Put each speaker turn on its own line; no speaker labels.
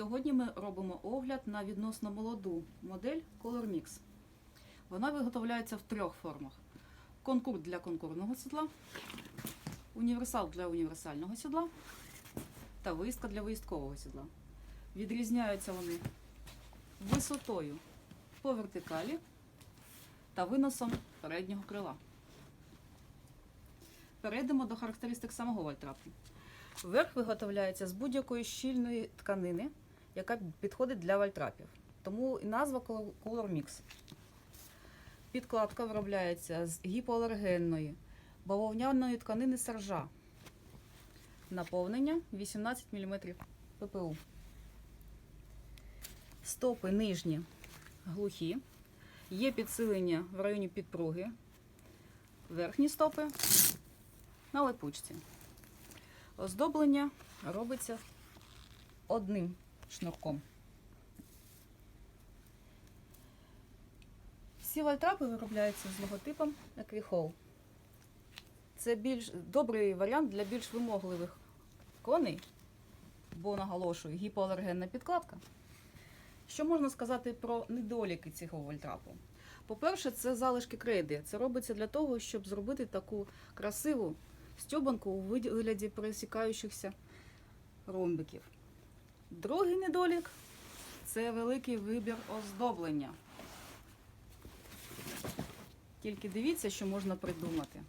Сьогодні ми робимо огляд на відносно молоду модель Color Mix. Вона виготовляється в трьох формах: конкур для конкурного сідла, універсал для універсального сідла та виїздка для виїздкового сідла. Відрізняються вони висотою по вертикалі та виносом переднього крила. Перейдемо до характеристик самого вальтрапу. Верх виготовляється з будь-якої щільної тканини, яка підходить для вальтрапів. Тому і назва Color Mix. Підкладка виробляється з гіпоалергенної бавовняної тканини саржа. Наповнення 18 мм ППУ. Стопи нижні глухі. Є підсилення в районі підпруги. Верхні стопи на липучці. Оздоблення робиться одним шнурком. Всі вальтрапи виробляються з логотипом Equihole. Це більш добрий варіант для більш вимогливих коней, бо наголошую, гіпоалергенна підкладка. Що можна сказати про недоліки цього вольтрапу? По-перше, це залишки крейди. Це робиться для того, щоб зробити таку красиву стьобанку у вигляді пересікаючихся ромбиків. Другий недолік це великий вибір оздоблення. Тільки дивіться, що можна придумати.